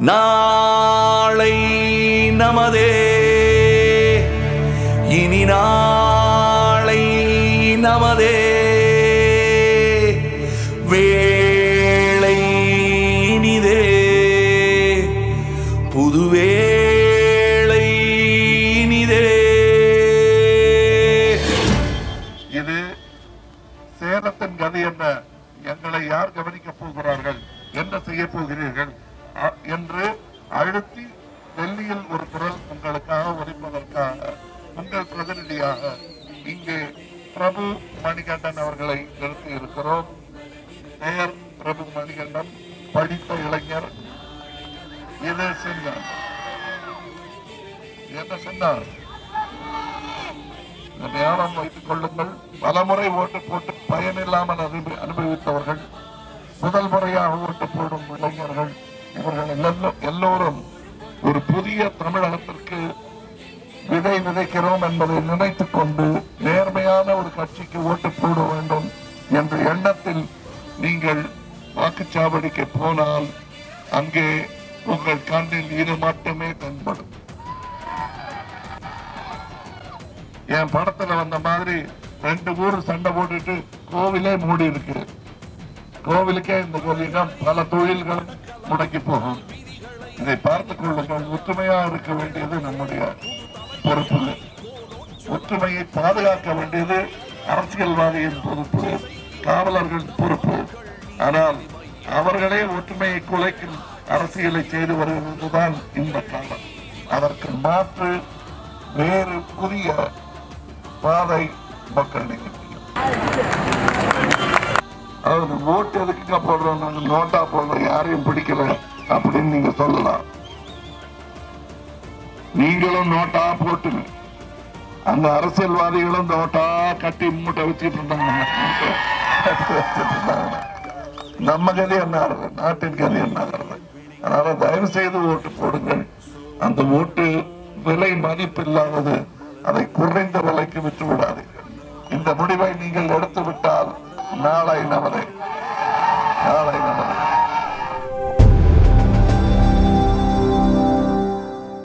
நாளை நமதே. இனி நாளை நமதே. வேளை இனிதே. புதுவேளை இனிதே. இது சேலத்தின் கதை என்ன? எங்களை யார் கவனிக்கப் போகிறார்கள்? என்ன செய்ய போகிறீர்கள்? என்று அழுத்தி டெல்லியில் ஒரு குரல் உங்களுக்காக ஒழிப்பதற்காக உங்கள் பிரதிநிதியாக இங்கே பிரபு மணிகண்டன் அவர்களை நிறுத்தி இருக்கிறோம். பெயர் பிரபு மணிகண்டன் படித்த இளைஞர். இது சின்னம் என்ன சொன்னார் இந்த ஞானம் வைத்துக் கொள்ளுங்கள். பலமுறை ஓட்டு போட்டு பயனில்லாமல் அனுபவி- அனுபவித்தவர்கள் முதல் முறையாக ஓட்டு போடும் இளைஞர்கள். இவர்கள் எல்லோரும் ஒரு புதிய தமிழகத்திற்கு விதை விதைக்கிறோம் என்பதை நினைத்துக் கொண்டு நேர்மையான ஒரு கட்சிக்கு ஓட்டு போட வேண்டும் என்ற எண்ணத்தில் நீங்கள் வாக்குச்சாவடிக்கு போனால் அங்கே உங்கள் கண்ணில் இது மட்டுமே தென்படும். என் படத்துல வந்த மாதிரி ரெண்டு ஊர் சண்டை போட்டுட்டு கோவிலே மூடி இருக்கு கோவிலுக்கே இந்த கோவிலிடம் பல தொழில்கள் முடங்கி போகும் இதை பார்த்துக் கொள்ளுங்கள் ஒற்றுமையா இருக்க வேண்டியது நம்முடைய பொறுப்பு. ஒற்றுமையை பாதுகாக்க வேண்டியது அரசியல்வாதியின் பொறுப்பு காவலர்கள் பொறுப்பு. ஆனால் அவர்களே ஒற்றுமையை குலைக்கும் அரசியலை செய்து வருவதுதான் இந்த காலம். அதற்கு மாற்று வேறு புதிய பாதை மக்கள் அதாவது ஓட்டு எதுக்குங்க போடுறோம்? நாங்கள் நோட்டா போடுறோம் யாரையும் பிடிக்கல அப்படின்னு நீங்க சொல்லலாம். நீங்களும் நோட்டா போட்டுங்க. அந்த அரசியல்வாதிகளும் நோட்டா கட்டி மூட்டை வச்சுட்டு இருந்தாங்க. நம்ம கதை என்ன நாட்டின் கதை என்ன அதனால தயவு செய்து ஓட்டு போடுங்கள் அந்த ஓட்டு விலை மதிப்பு இல்லாதது அதை குறைந்த விலைக்கு விட்டு விடாதீர்கள் இந்த முடிவை நீங்கள் எடுத்து விட்டால் நாளை நமது நாளை நமது